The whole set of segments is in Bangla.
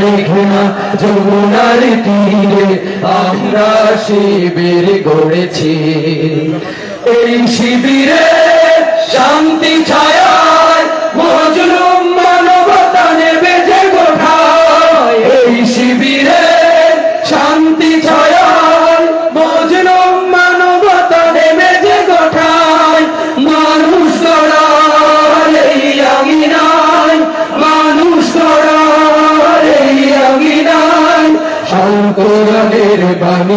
মেঘনা যমুনার তীরে আমরা শিবির গড়েছি। এই শিবিরে শান্তি ছায়ায়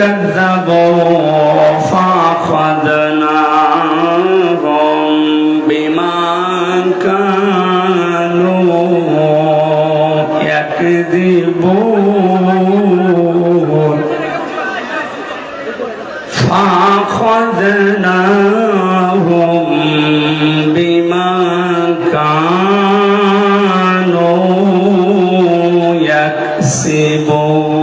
كذبوا فأخذناهم بما كانوا يكذبون فأخذناهم بما كانوا يكسبون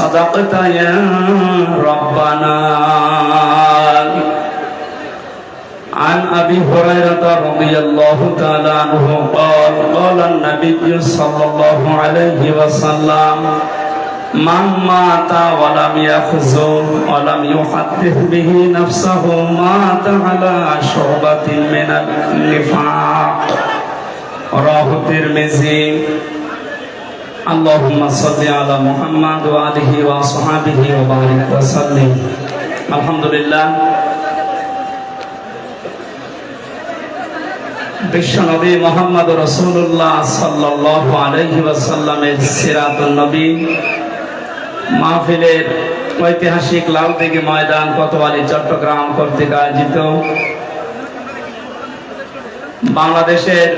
صدقت يا ربنا عن ابي هريره رضي الله تعالى عنه قال قال النبي صلى الله عليه وسلم من مات ولم يخزن ولم يحدث به نفسه مات على شعبة من النفاق رواه الترمذي اللهم صل على محمد وآله وصحبه وبارك وسلم الحمد لله বিশ্বনবী মোহাম্মদ রসুল্লাহ সাল্লাহ আলহি ওয়াসাল্লামের সিরাতুল নবী মাহফিলের ঐতিহাসিক লালদিঘি ময়দান কোতোয়ালি চট্টগ্রাম কর্তৃক আয়োজিত বাংলাদেশের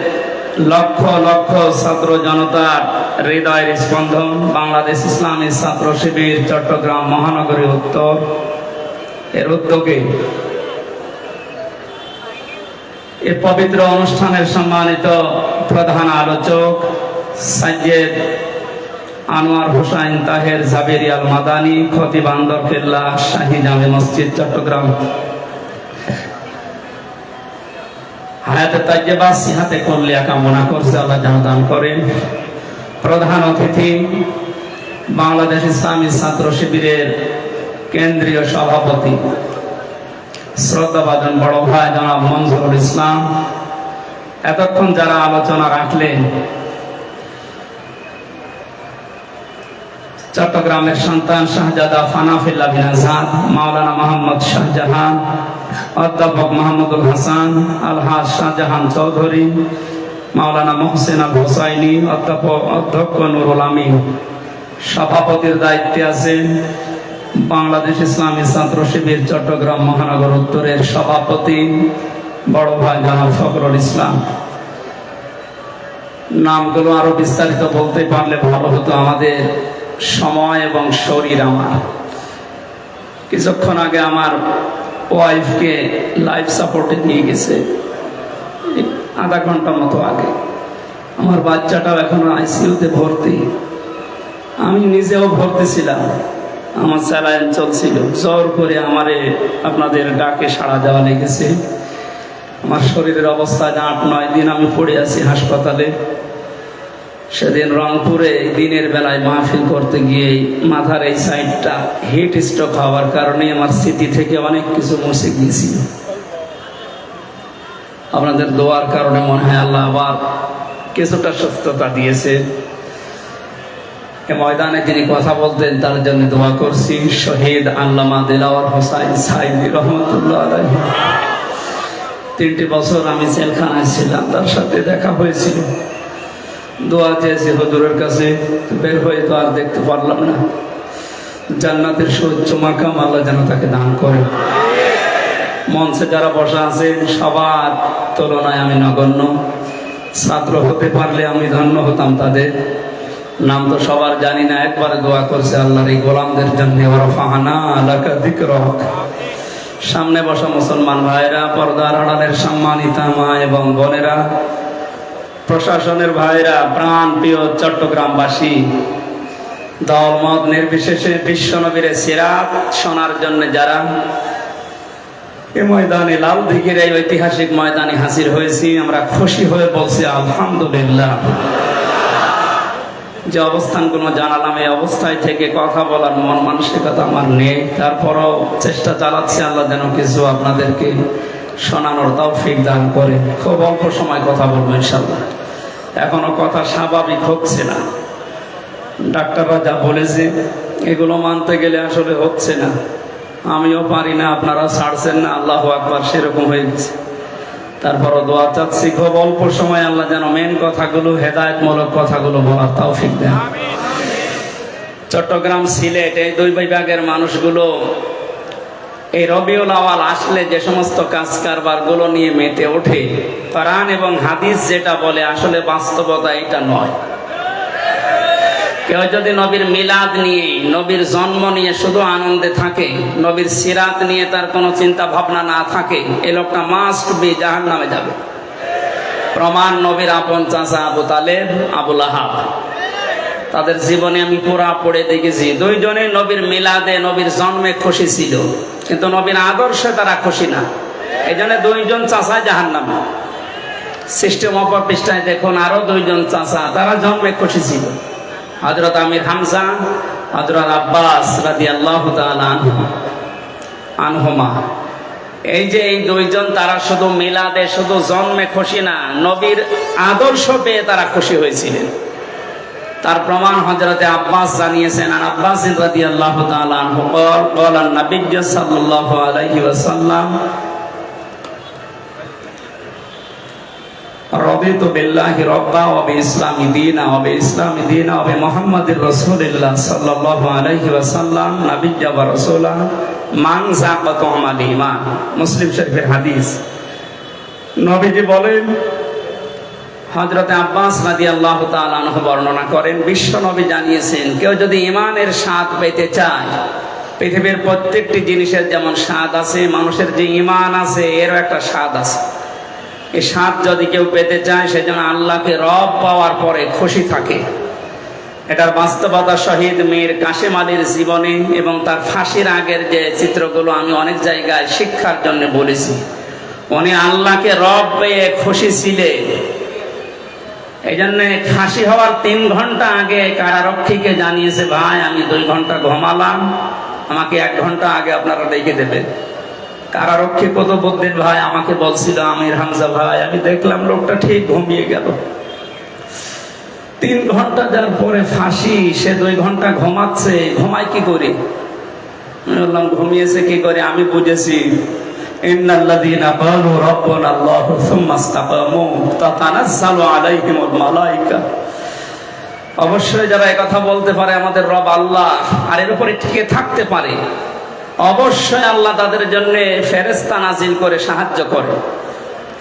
লক্ষ লক্ষ ছাত্র জনতার হৃদয়ের স্পন্দন, বাংলাদেশ ইসলামী ছাত্র শিবির, চট্টগ্রাম মহানগরী উত্তর। এর উদ্যোগে এ পবিত্র অনুষ্ঠানের সম্মানিত প্রধান আলোচক সাইয়েদ আনোয়ার হোসাইন তাহের জাবেরি মাদানি খতিব আন্দর কেল্লা শাহী জামে মসজিদ, চট্টগ্রাম। হায়াতে তাজ্জেবা সিহাতে করলে কামনা করছে, আল্লাহ জানদান করেন। প্রধান অতিথি, বাংলাদেশ ইসলামী ছাত্র শিবিরের কেন্দ্রীয় সভাপতি, শ্রদ্ধাভাজন বড় ভাই জনাব মঞ্জুরুল ইসলাম। এতক্ষণ যারা আলোচনা রাখলেন চট্টগ্রামের সন্তান শাহজাদা ফানাফিল্লা বিন আজাদ, মাওলানা মোহাম্মদ শাহজাহান, অধ্যাপক মাহমুদুল হাসান, আলহাজ শাহজাহান চৌধুরী, মাওলানা মোহসেন আল হোসাইনি অধ্যাপক অধ্যক্ষ নুরুল আমিন। সভাপতির দায়িত্বে আছেন বাংলাদেশ ইসলামী ছাত্র শিবির চট্টগ্রাম মহানগর উত্তরের সভাপতি, বড় ভাই জানাব ফখরুল ইসলাম। নামগুলো আরও বিস্তারিত বলতে পারলে ভালো হতো আমাদের সময় এবং শরীর আমার। কিছুক্ষণ আগে আমার ওয়াইফকে লাইফ সাপোর্টে নিয়ে গেছে, আধা ঘণ্টা মতো আগে। আমার বাচ্চাটাও এখনও আইসিইউতে ভর্তি। আমি নিজেও ভর্তি ছিলাম। আমার স্যালাইন চলছিল। জোর করে আমারে আপনাদের ডাকে সাড়া দেওয়া লেগেছে। আমার শরীরের অবস্থা আট নয় দিন আমি পড়ে আছি হাসপাতালে। সেদিন রংপুরে দিনের বেলায় মাহফিল করতে গিয়ে মাথার এই সাইডটা হিট স্ট্রোক হওয়ার কারণে আমার স্মৃতি থেকে অনেক কিছু মুছে গিয়েছিল। আপনাদের দোয়ার কারণে মনে হয় আল্লাহ আবার কিছুটা সুস্থতা দিয়েছে। ময়দানে যিনি কথা বলতেন, তার জন্য দোয়া করছি। শহীদ আল্লামা দিলাওয়ার হোসাইন সাইদি রহমতুল্লাহ। তিনটি বছর আমি জেলখানায় ছিলাম, তার সাথে দেখা হয়েছিল। দোয়া চেয়েছি হজুরের কাছে বের হয়ে তো আর দেখতে পারলাম না। জান্নাতের সহ্য মাকাম আল্লাহ যেন তাকে দান করে। মঞ্চে যারা বসা আছেন, সবার তুলনায় আমি নগণ্য। ছাত্র হতে পারলে আমি ধন্য হতাম তাদের। নাম তো সবার জানি না, একবারে দোয়া করছে আল্লাহর এই গোলামদের জন্য সামনে বসা মুসলমান ভাইরা পর্দার আড়ালের সম্মানিতা মা এবং বোনেরা প্রশাসনের ভাইরা, প্রাণ প্রিয় চট্টগ্রামবাসী, দলমত নির্বিশেষে বিশ্বনবীর সিরাত শোনার জন্য যারা এ ময়দানে লাল দিঘির এই ঐতিহাসিক ময়দানে হাজির হয়েছি, আমরা খুশি হয়ে বলছি আলহামদুলিল্লাহ। যে অবস্থানগুলো জানালাম, এই অবস্থায় থেকে কথা বলার মন মানসিকতা আমার নেই। তারপরও চেষ্টা চালাচ্ছি আল্লাহ যেন কিছু আপনাদেরকে শোনানোর তৌফিক দান করে। খুব অল্প সময় কথা বলব ইনশাল্লাহ এখনও কথা স্বাভাবিক হচ্ছে না। ডাক্তাররা যা বলেছে এগুলো মানতে গেলে আসলে হচ্ছে না। আমিও পারি না আপনারা ছাড়ছেন না আল্লাহ আকবার সেরকম হয়ে গেছে। তারপরও দোয়া চাচ্ছি খুব অল্প সময় আল্লাহ যেন মেন কথাগুলো হেদায়তমূলক কথাগুলো বলার তৌফিক দেন। চট্টগ্রাম সিলেট এই দুই বিভাগের মানুষগুলো এই রবিউল আওয়াল আসলে যে সমস্ত কাজ কারবারগুলো নিয়ে মেতে ওঠে, কোরআন এবং হাদিস যেটা বলে, আসলে বাস্তবতা এটা নয়। কেউ যদি নবীর মিলাদ নিয়ে, নবীর জন্ম নিয়ে শুধু আনন্দে থাকে, নবীর সিরাত নিয়ে তার কোনো চিন্তা ভাবনা না থাকে, এ লোকটা মাস্ট বি জাহান নামে যাবে। প্রমাণ নবীর আপন চাচা আবু তালেব আবুল আহাব তাদের জীবনে আমি পুরা পড়ে দেখেছি। দুইজনে নবীর মিলাদে, নবীর জন্মে খুশি ছিল। কিন্তু নবীর আদর্শে তারা খুশি না। এই জন্য দুইজন চাচা জাহান নামে সিস্টেম অপর পৃষ্ঠায় দেখুন, আরও দুইজন চাচা, তারা জন্মে খুশি ছিল। হজরত আমির হামজা হজরত আব্বাস রাদি আল্লাহ আনহুমা। এই যে এই দুইজন, তারা শুধু মিলাদে, শুধু জন্মে খুশি না, নবীর আদর্শ পেয়ে তারা খুশি হয়েছিলেন। তার প্রমাণ হজরতে আব্বাস জানিয়েছেন আর আব্বাস রাদিয়াল্লাহু তাআলা আনহু قال قال النبي صلى الله عليه وسلم رضيت بالله ربا وبإسلام دينا وبإسلام دينا وبمحمد رسول الله صلى الله عليه وسلم نبيا ورسولا من ذاق طعم الإيمان মুসলিম শরীফের হাদিস নবীজি বলেন হজরতে আব্বাস রাদি আল্লাহ তালহ বর্ণনা করেন বিশ্ব নবী জানিয়েছেন, কেউ যদি ইমানের স্বাদ পেতে চায়, পৃথিবীর প্রত্যেকটি জিনিসের যেমন স্বাদ আছে, মানুষের যে ইমান আছে, এরও একটা স্বাদ আছে। এই স্বাদ যদি কেউ পেতে চায়, সেজন্য আল্লাহকে রব পাওয়ার পরে খুশি থাকে। এটার বাস্তবতা শহীদ মীর কাশেম আলীর জীবনে এবং তার ফাঁসির আগের যে চিত্রগুলো আমি অনেক জায়গায় শিক্ষার জন্য বলেছি। উনি আল্লাহকে রব পেয়ে খুশি ছিলেন। এই জন্য ফাঁসি হওয়ার তিন ঘণ্টা আগে কারারক্ষীকে জানিয়েছে, ভাই, আমি দুই ঘণ্টা ঘুমালাম। আমাকে এক ঘণ্টা আগে আপনারা ডেকে দেবেন কারারক্ষী কত বুদ্ধির ভাই আমাকে বলছিল, আমির হামজা ভাই, আমি দেখলাম লোকটা ঠিক ঘুমিয়ে গেল। তিন ঘণ্টা যার পরে ফাঁসি, সে দুই ঘণ্টা ঘুমাচ্ছে। ঘুমায় কি করে? আমি বললাম, ঘুমিয়েছে কি করে? আমি বুঝেছি। ইন্নাল্লাযীনা ক্বালু রাব্বুনা আল্লাহু সুম্মা ইসতাকামু তাতানাজ্জালু আলাইহিমুল মালায়েকা অবশ্যই যারা বলতে পারে আমাদের রব আল্লাহ, আর এর উপরে টিকে থাকতে পারে, অবশ্যই আল্লাহ তাদের জন্য ফেরেস্তা নাজিল করে সাহায্য করে।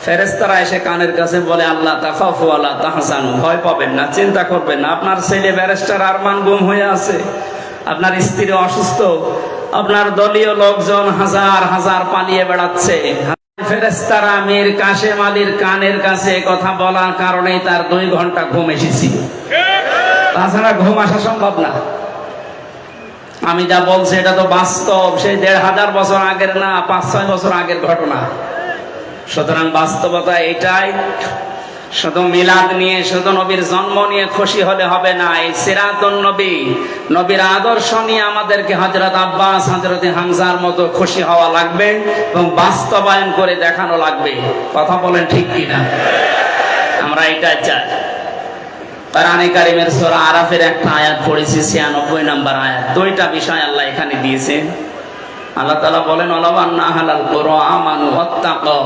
ফেরেস্তারা এসে কানের কাছে বলে, আল্লাহ তাখাফু আল্লাহ তাহসানু ভয় পাবেন না, চিন্তা করবেন না। আপনার ছেলে ব্যারিস্টার আরমান গুম হয়ে আছে, আপনার স্ত্রী অসুস্থ আপনার দলীয় লোকজন হাজার হাজার পালিয়ে বেড়াচ্ছে। ফেরেস্তারা মীর কাশেম আলীর কানের কাছে কথা বলার কারণেই তার দুই ঘণ্টা ঘুম তাছাড়া ঘুম আসা সম্ভব না। আমি যা বলছি, এটা তো বাস্তব। সেই দেড় হাজার বছর আগের না, পাঁচ ছয় বছর আগের ঘটনা। সুতরাং বাস্তবতা এটাই। শুধু মিলাদ নিয়ে, শুধু নবীর জন্ম নিয়ে খুশি হলে হবে না। এই সিরাতুন নবী, নবীর আদর্শ নিয়ে আমাদেরকে হজরত আব্বাস হজরত হামজার মতো খুশি হওয়া লাগবে এবং বাস্তবায়ন করে দেখানো লাগবে। কথা বলেন ঠিক কিনা? আমরা এটাই চাই। কোরআনে কারিমের সূরা আরাফের একটা আয়াত পড়েছি 96 নাম্বার আয়াত। দুইটা বিষয় আল্লাহ এখানে দিয়েছে। আল্লাহ তাআলা বলেন ওয়ালাবান্না হালাল কুরআমানু ওয়াত্তাকাও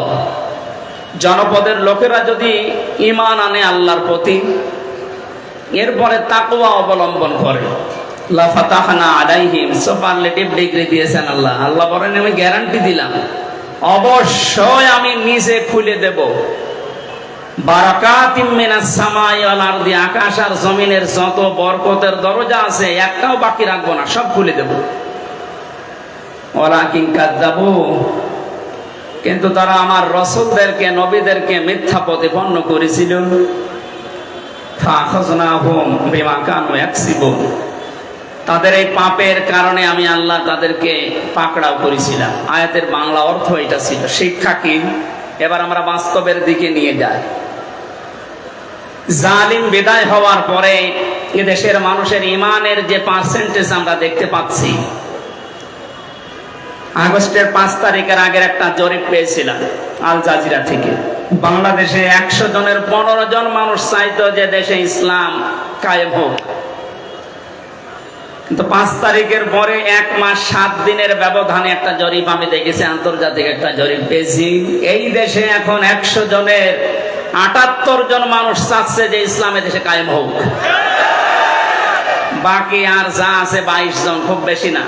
জনপদের লোকেরা যদি ইমান আনে আল্লাহর প্রতি, এরপরে তাকওয়া অবলম্বন করে। দিয়েছেন আল্লাহ। আল্লাহ আমি গ্যারান্টি দিলাম। অবশ্যই আমি খুলে সামাই আকাশ আর জমিনের যত বরকতের দরজা আছে, একটাও বাকি রাখব না, সব খুলে দেব। ওয়ালাকিন কাদ্দাবু কিন্তু তারা আমার রসুলদেরকে, নবীদেরকে মিথ্যা প্রতিপন্ন করেছিল। তাদের এই পাপের কারণে আমি আল্লাহ তাদেরকে পাকড়াও করেছিলাম। আয়াতের বাংলা অর্থ এটা ছিল। শিক্ষা কি? এবার আমরা বাস্তবের দিকে নিয়ে যাই। জালিম বিদায় হওয়ার পরে এ দেশের মানুষের ইমানের যে পার্সেন্টেজ আমরা দেখতে পাচ্ছি আগস্টের পাঁচ তারিখের আগের একটা জরিপ পেয়েছিলাম, আল জাজিরা থেকে। বাংলাদেশে একশো জনের পনেরো জন মানুষ চাইতো যে দেশে ইসলাম কায়েম হোক। কিন্তু পাঁচ তারিখের পরে এক মাস সাত দিনের ব্যবধানে একটা জরিপ আমি দেখেছি, আন্তর্জাতিক একটা জরিপ পেয়েছি। এই দেশে এখন একশো জনের আটাত্তর জন মানুষ চাচ্ছে যে ইসলামে দেশে কায়েম হোক। বাকি আর যা আছে বাইশ জন, খুব বেশি না।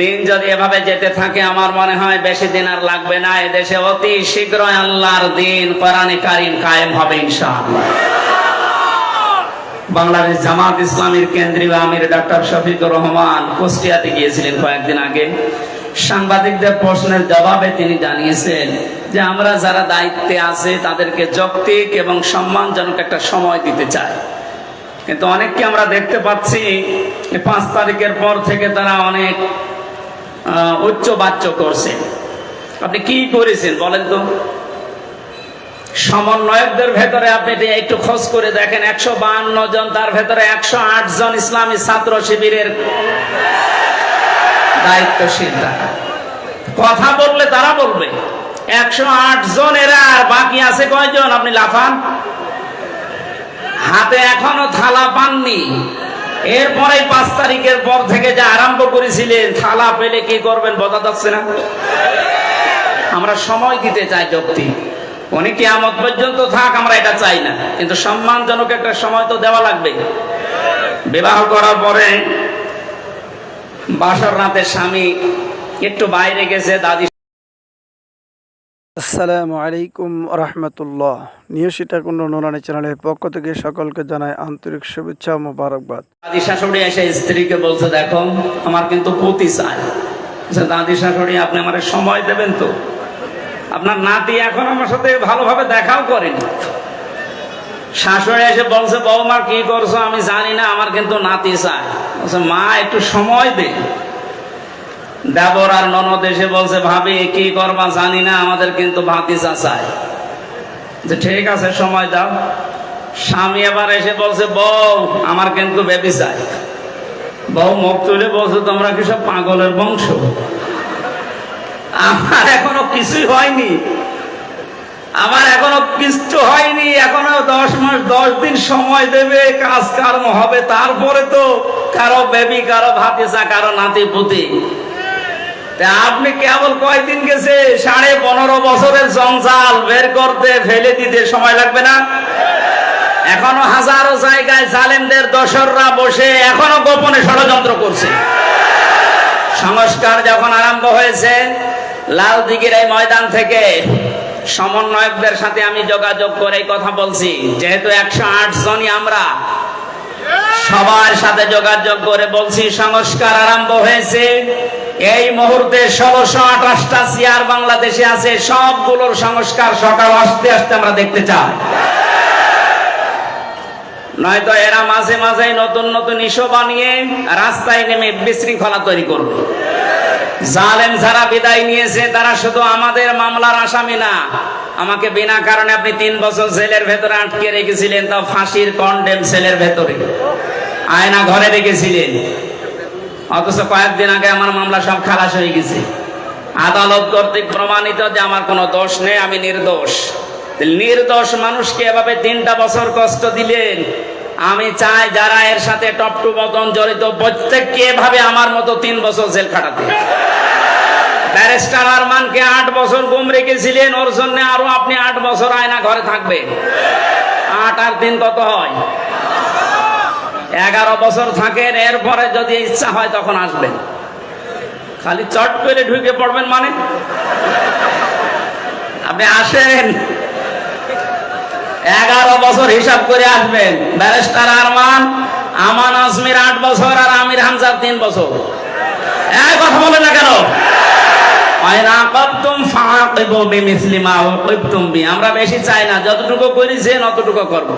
দিন যদি এভাবে যেতে থাকে, আমার মনে হয় বেশি দিন আর লাগবে না। এদেশে অতি শীঘ্রই আল্লাহর দিন কোরআনে কারিম কায়েম হবে ইনশাআল্লাহ। বাংলাদেশ জামাত ইসলামীর কেন্দ্রীয় আমির ডাক্তার শফিকুর রহমান কুষ্টিয়াতে গিয়েছিলেন কয়েকদিন আগে। সাংবাদিকদের প্রশ্নের জবাবে তিনি জানিয়েছেন যে, আমরা যারা দায়িত্বে আছে, তাদেরকে যৌক্তিক এবং সম্মানজনক একটা সময় দিতে চাই। কিন্তু অনেককে আমরা দেখতে পাচ্ছি পাঁচ তারিখের পর থেকে তারা অনেক উচ্চ বাচ্য করছে। আপনি কি করেছেন বলেন তো? সমন্বয়কদের ভেতরে আপনি একটু খোঁজ করে দেখেন, একশো বাহান্ন জন, তার ভেতরে একশো আট জন ইসলামী ছাত্র শিবিরের দায়িত্বশীল কথা বললে তারা বলবে। একশো আট জন এরা, আর বাকি আছে কয়জন? আপনি লাফান। হাতে এখনও থালা পাননি। এরপরে পাঁচ তারিখের পর থেকে যে আরম্ভ করেছিলেন, থালা পেলে কি করবেন বোঝা যাচ্ছে না? আমরা সময় দিতে চাই যুক্তি। উনি কিয়ামত পর্যন্ত থাক, আমরা এটা চাই না। কিন্তু সম্মানজনক একটা সময় তো দেওয়া লাগবে। বিবাহ করার পরে বাসর রাতে স্বামী একটু বাইরে গেছে, দাদি আসসালামু আলাইকুম রহমতুল্লাহ। নিউজ সীতাকুণ্ড নোরানি চ্যানেলের পক্ষ থেকে সকলকে জানাই আন্তরিক শুভেচ্ছা মোবারকবাদ। দাদি শাশুড়ি এসে স্ত্রীকে বলছে, দেখো, আমার কিন্তু পতি চাই দাদি শাশুড়ি, আপনি আমার সময় দেবেন তো? আপনার নাতি এখন আমার সাথে ভালোভাবে দেখাও করেনি। শাশুড়ি এসে বলছে, বৌমা, কি করছ? আমি জানি না, আমার কিন্তু নাতি চাই মা, একটু সময় দে। দেবর ননদ এসে বলছে, ভাবি, কি করবা জানি না, আমাদের কিন্তু ভাতিজা চাই যে, ঠিক আছে, সময় দাও। স্বামী এবার এসে বলছে, বউ, আমার কিন্তু বেবি চাই। বউ মুখ তুলে বলছে, তোমরা কি সব পাগলের বংশ? আমার এখনও কিছুই হয়নি। আমার এখনও কিচ্ছু হয়নি। এখনও দশ মাস, দশ দিন সময় দেবে কাজ কর্ম হবে, তারপরে তো কারও বেবি কারও ভাতিসা কারও নাতি পুতি আপনি কেবল গেছে? সাড়ে পনেরো বছরের জঞ্জাল বের করতে, ফেলে দিতে সময় লাগবে না? এখনও হাজারো জায়গায় জালেমদের দোসররা বসে এখনও গোপনে ষড়যন্ত্র করছে। সংস্কার যখন আরম্ভ হয়েছে, লাল দিঘির এই ময়দান থেকে সমন্বয়কদের সাথে আমি যোগাযোগ করে কথা বলছি। যেহেতু একশো আট জনই আমরা সবার সাথে যোগাযোগ করে বলছি, সংস্কার আরম্ভ হয়েছে। এই মুহূর্তে ষোলোশো আঠাশটা চেয়ার বাংলাদেশে আছে, সবগুলোর সংস্কার সকাল আসতে আসতে আমরা দেখতে চাই। নয়তো এরা মাঝে মাঝে নতুন নতুন ইস্যু বানিয়ে রাস্তায় নেমে বিশৃঙ্খলা তৈরি করবে। জালেম যারা বিদায় নিয়েছে, তারা শুধু আমাদের মামলার আসামি না। আমাকে বিনা কারণে আপনি তিন বছর জেলের ভেতরে আটকে রেখেছিলেন, তাও ফাঁসির কন্ডেম সেলের ভেতরে। আয়না ঘরে রেখেছিলেন। অথচ কয়েকদিন আগে আমার মামলা সব খালাস হয়ে গেছে। আদালত কর্তৃক প্রমাণিত যে আমার কোনো দোষ নেই, আমি নির্দোষ। নির্দোষ মানুষকে এভাবে তিনটা বছর কষ্ট দিলেন। আমি চাই যারা এর সাথে টপ টু বতন জড়িত প্রত্যেককে এভাবে আমার মতো তিন বছর জেল খাটাতে। ব্যারিস্টার আরমানকে আট বছর গুম রেখেছিলেন, ওর জন্য আরও আপনি আট বছর আয়না ঘরে থাকবেন আট আর দিন কত হয়? এগারো বছর থাকেন, এরপরে যদি ইচ্ছা হয় তখন আসবেন। খালি চট করে ঢুকে পড়বেন মানে? আপনি আসেন। এগারো বছর হিসাব করে আসবেন। ব্যারিস্টার আরমান, আমান আজমির আট বছর আর আমির হামজার তিন বছর। এক কথা বলে না কেন? আমরা বেশি চাই না, যতটুকু করেছেন অতটুকু করব।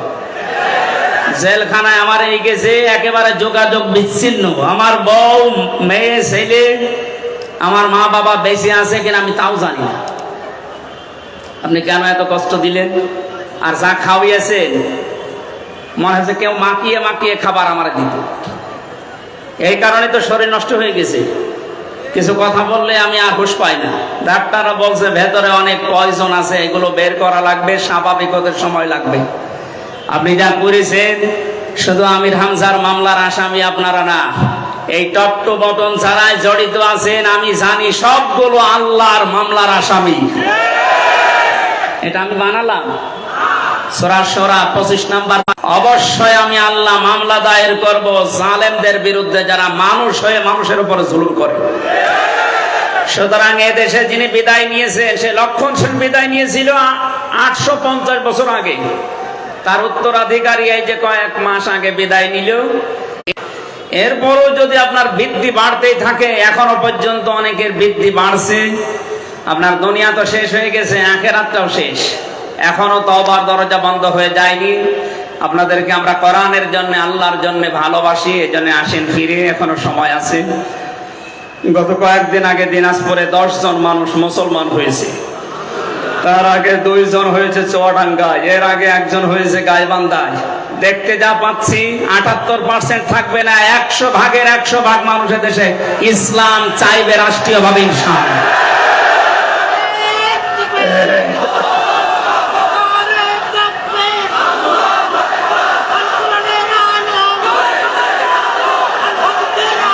জেলখানায় আমার গেছে, একেবারে যোগাযোগ বিচ্ছিন্ন। আমার বউ, মেয়ে, ছেলে, আমার মা বাবা বেশি আছে কিনা আমি তাও জানি না। আপনি কেন এত কষ্ট দিলেন? আর যা খাওয়াইয়েছেন, মনে হচ্ছে কেউ মাখিয়ে মাখিয়ে খাবার আমার দিত। এই কারণে তো শরীর নষ্ট হয়ে গেছে। কিছু কথা বললে আমি আর হুশ পাই না। ডাক্তাররা বলছে, ভেতরে অনেক পয়জন আছে, এগুলো বের করা লাগবে, স্বাভাবিক সময় লাগবে। আপনি যা করেছেন, শুধু আমির হামজার মামলার আসামি আপনারা না, এই টট্ট বটন ছাড়াই জড়িত আছেন, আমি জানি সবগুলো আল্লাহর মামলার আসামি। এটা আমি বানালাম। লক্ষণ বিদায় নিয়েছিল আটশো পঞ্চাশ বছর আগে। তার উত্তরাধিকারী এই যে কয়েক মাস আগে বিদায় নিল। এরপরও যদি আপনার বৃদ্ধি বাড়তেই থাকে, এখনও পর্যন্ত অনেকের বৃদ্ধি বাড়ছে। আপনার দুনিয়া তো শেষ হয়ে গেছে, আখেরাতটাও শেষ। এখনও তবার দরজা বন্ধ হয়ে যায়নি। আপনাদেরকে আমরা কোরআনের জন্য, আল্লাহর জন্য ভালোবাসি, এজন্য আসেন ফিরে, এখনও সময় আছে। গত কয়েকদিন আগে দিনাজপুরে জন মানুষ মুসলমান হয়েছে। তার আগে দুইজন হয়েছে চুয়াডাঙ্গায় এর আগে একজন হয়েছে গাইবান্ধায়। দেখতে যা পাচ্ছি, আটাত্তর পার্সেন্ট থাকবে না, একশো ভাগের একশো ভাগ মানুষের দেশে ইসলাম চাইবে রাষ্ট্রীয়ভাবে ইনসান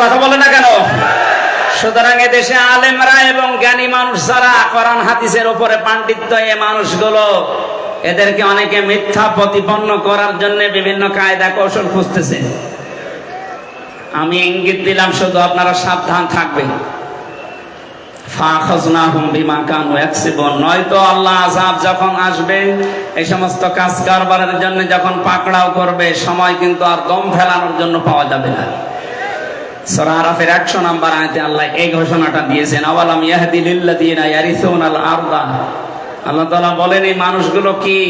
কথা বলে না কেন? সুতরাং দেশে আলেমরা এবং জ্ঞানী মানুষ যারা কোরআন হাদিসের উপরে পাণ্ডিত্য এ মানুষগুলো, এদেরকে অনেকে মিথ্যা প্রতিপন্ন করার জন্য বিভিন্ন কায়দা কৌশল খুঁজতেছে। আমি ইঙ্গিত দিলাম শুধু আপনারা সাবধান থাকবেন। পাকড়াও করবে, সময় কিন্তু আর দম ফেলানোর জন্য পাওয়া যাবে না। সূরা আরাফের 100 নাম্বার আয়াতে আল্লাহ এই ঘোষণাটা দিয়েছেন, আওয়ালাম ইয়াহদি লিল্লাযিনা ইয়ারিসুনাল আরদা আল্লাহ তাআলা বলেন, এই মানুষগুলো কি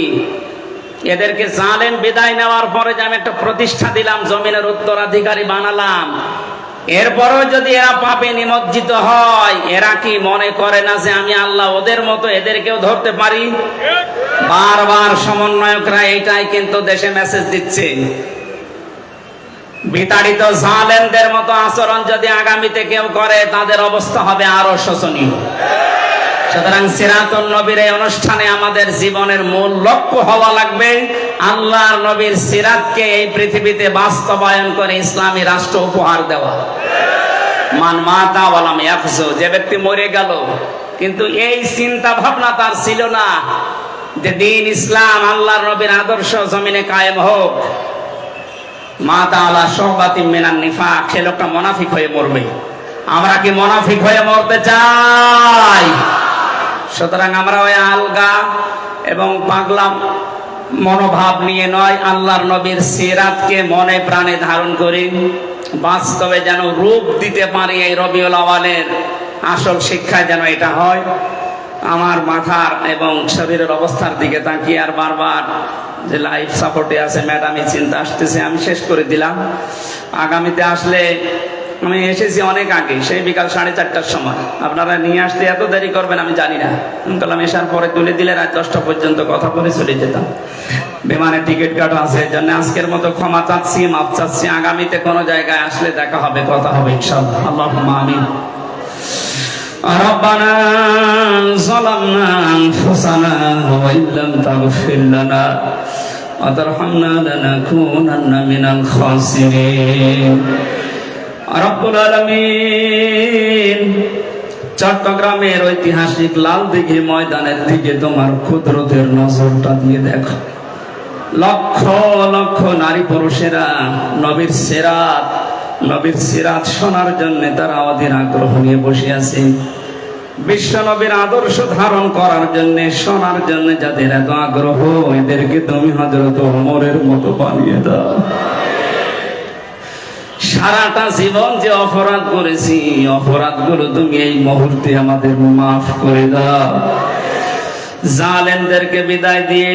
এদেরকে জালেম বিদায় নেওয়ার পরে যে আমি একটা প্রতিষ্ঠা দিলাম, জমিনের উত্তরাধিকারী বানালাম? এরপরও যদি এরা পাপে নিমজ্জিত হয়, এরা কি মনে করে না যে আমি আল্লাহ ওদের মতো এদেরকেও ধরতে পারি? বারবার সমন্বয়করা এটাই কিন্তু দেশে মেসেজ দিচ্ছে। বিতাড়িত জালেমদের মতো আচরণ যদি আগামীতে কেউ করে, তাদের অবস্থা হবে আরও শোচনীয়। সুতরাং সিরাতুল নবীর এই অনুষ্ঠানে আমাদের জীবনের মূল লক্ষ্য হওয়া লাগবে, আল্লাহর নবীর সিরাতকে এই পৃথিবীতে বাস্তবায়ন করে ইসলামী রাষ্ট্র উপহার দেওয়া। মান মাতা ওয়ালাম ইয়াফজু যে ব্যক্তি মরে গেল, কিন্তু এই চিন্তা ভাবনা তার ছিল না যে দিন ইসলাম আল্লাহর নবীর আদর্শ জমিনে কায়েম হোক। মা তাআলা সহবাতি মিনান নিফাক, সে লোকটা মুনাফিক হয়ে মরবে। আমরা কি মুনাফিক হয়ে মরতে চাই? সুতরাং আমরা ওই আলগা এবং পাগলাম মনোভাব নিয়ে নয়, আল্লাহর নবীর সিরাতকে মনে প্রাণে ধারণ করি। বাস্তবে যেন রূপ দিতে পারি এই রবিউল আওয়ালের আসল শিক্ষা যেন এটা হয়। আমার মাথার এবং শরীরের অবস্থার দিকে তাকিয়ে আর বারবার যে লাইফ সাপোর্টে আছে ম্যাডামই চিন্তা আসতেছে, আমি শেষ করে দিলাম। আগামীতে আসলে আমি এসেছি অনেক আগে, সেই বিকাল সাড়ে চারটার সময়। আপনারা নিয়ে আসতে এত দেরি করবেন আমি জানি না। বললাম, এসার পরে তুলে দিলে রাত দশটা পর্যন্ত কথা বলে চলে যেতাম। বিমানের টিকিট কাটা আছে, এই জন্য আজকের মতো ক্ষমা চাচ্ছি মাপ চাচ্ছি। আগামীতে কোনো জায়গায় আসলে দেখা হবে, কথা হবে, ইনশাআল্লাহ। আল্লাহ আমিন। ربنا ظلمنا أنفسنا وإن لم تغفر لنا وترحمنا لنكونن من الخاسرين রব্বুল আলামিন চট্টগ্রামের ঐতিহাসিক লাল দিঘি ময়দানের দিকে তোমার ক্ষুদ্রদের নজরটা দিয়ে দেখো লক্ষ লক্ষ নারী পুরুষেরা নবীর সেরাত নবীর সিরাত শোনার জন্য তারা অধীর আগ্রহ নিয়ে বসে আছে বিশ্ব নবীর আদর্শ ধারণ করার জন্য, শোনার জন্য যাদের এত আগ্রহ, এদেরকে তুমি হজরত ওমরের মতো বানিয়ে দাও। সারাটা জীবন যে অপরাধ করেছি অপরাধগুলো তুমি এই মুহূর্তে আমাদের মাফ করে দাও। জালেমদেরকে বিদায় দিয়ে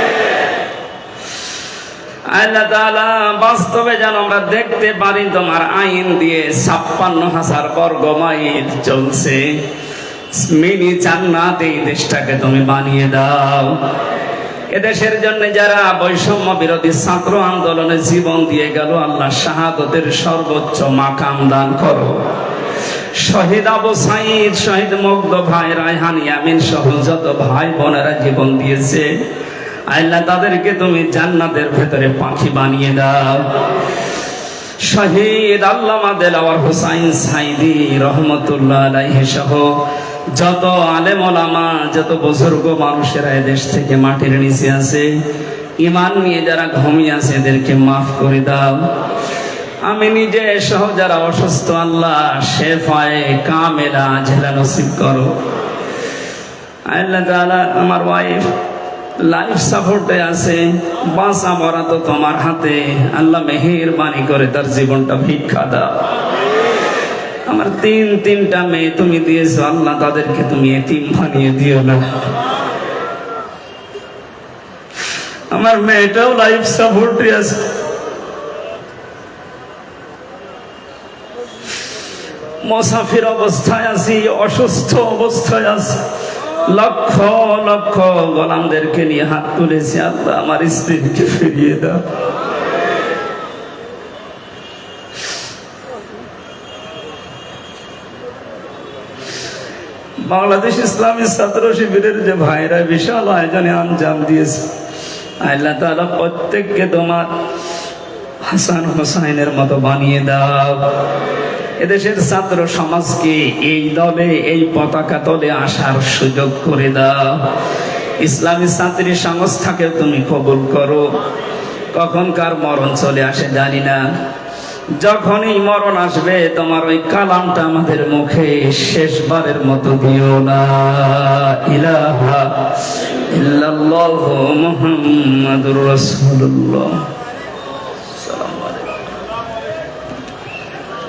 আল্লাহ বাস্তবে যেন আমরা দেখতে পারি, তোমার আইন দিয়ে ছাপ্পান্ন হাজার বর্গ মাইল চলছে। মিনি এই দেশটাকে তুমি বানিয়ে দাও। এদেশের জন্য যারা বৈষম্য বিরোধী ছাত্র আন্দোলনে জীবন দিয়ে গেল, আল্লাহ শাহাদতের সর্বোচ্চ মাকাম দান করো। শহীদ আবু সাইদ, শহীদ মুগ্ধ ভাই রায়হান ইয়ামিন সহ যত ভাই বোনেরা জীবন দিয়েছে আল্লাহ তাদেরকে তুমি জান্নাতের ভেতরে পাখি বানিয়ে দাও। শহীদ আল্লামা দেলাওয়ার হুসাইন সাইদি রহমতুল্লাহ আলাইহি সহ যত আলেম ওলামা, যত বুজুর্গ মানুষেরা এদেশ থেকে মাটির নিচে আছে, ইমান নিয়ে যারা ঘুমিয়ে আছে এদেরকে মাফ করে দাও। আমি নিজে সহ যারা অসুস্থ, আল্লাহ শেফায়ে কামেলা জেলা নসিব করো। আল্লাহ তাআলা আমার ওয়াইফ লাইফ সাপোর্টে আছে বাঁচা মরা তো তোমার হাতে। আল্লাহ মেহেরবানি করে তার জীবনটা ভিক্ষা দাও। আমার তিন তিনটা মেয়ে তুমি দিয়েছ, আল্লাহ তাদেরকে তুমি এতিম বানিয়ে দিও না। আমার মেয়েটাও লাইফ সাপোর্টে আছে। মুসাফির অবস্থায় আছি, অসুস্থ অবস্থায় আছি। লক্ষ লক্ষ গোলামদেরকে নিয়ে হাত তুলেছি আল্লাহ, আমার স্ত্রীকে ফিরিয়ে দাও। বাংলাদেশ ইসলামী ছাত্র শিবিরের যে ভাইরা বিশাল আয়োজনে আঞ্জাম দিয়েছে, আল্লাহ তাআলা প্রত্যেককে তোমার হাসান হোসাইনের মতো বানিয়ে দাও। এদেশের ছাত্র সমাজকে এই দলে, এই পতাকা তলে আসার সুযোগ করে দাও। ইসলামী ছাত্রী সংস্থাকে তুমি কবুল করো। কখন কার মরণ চলে আসে, জানি না। যখনই মরণ আসবে, তোমার ওই কালামটা আমাদের মুখে শেষবারের মতো দিও না। ইলাহা ইল্লাল্লাহু মুহাম্মাদুর রাসূলুল্লাহ।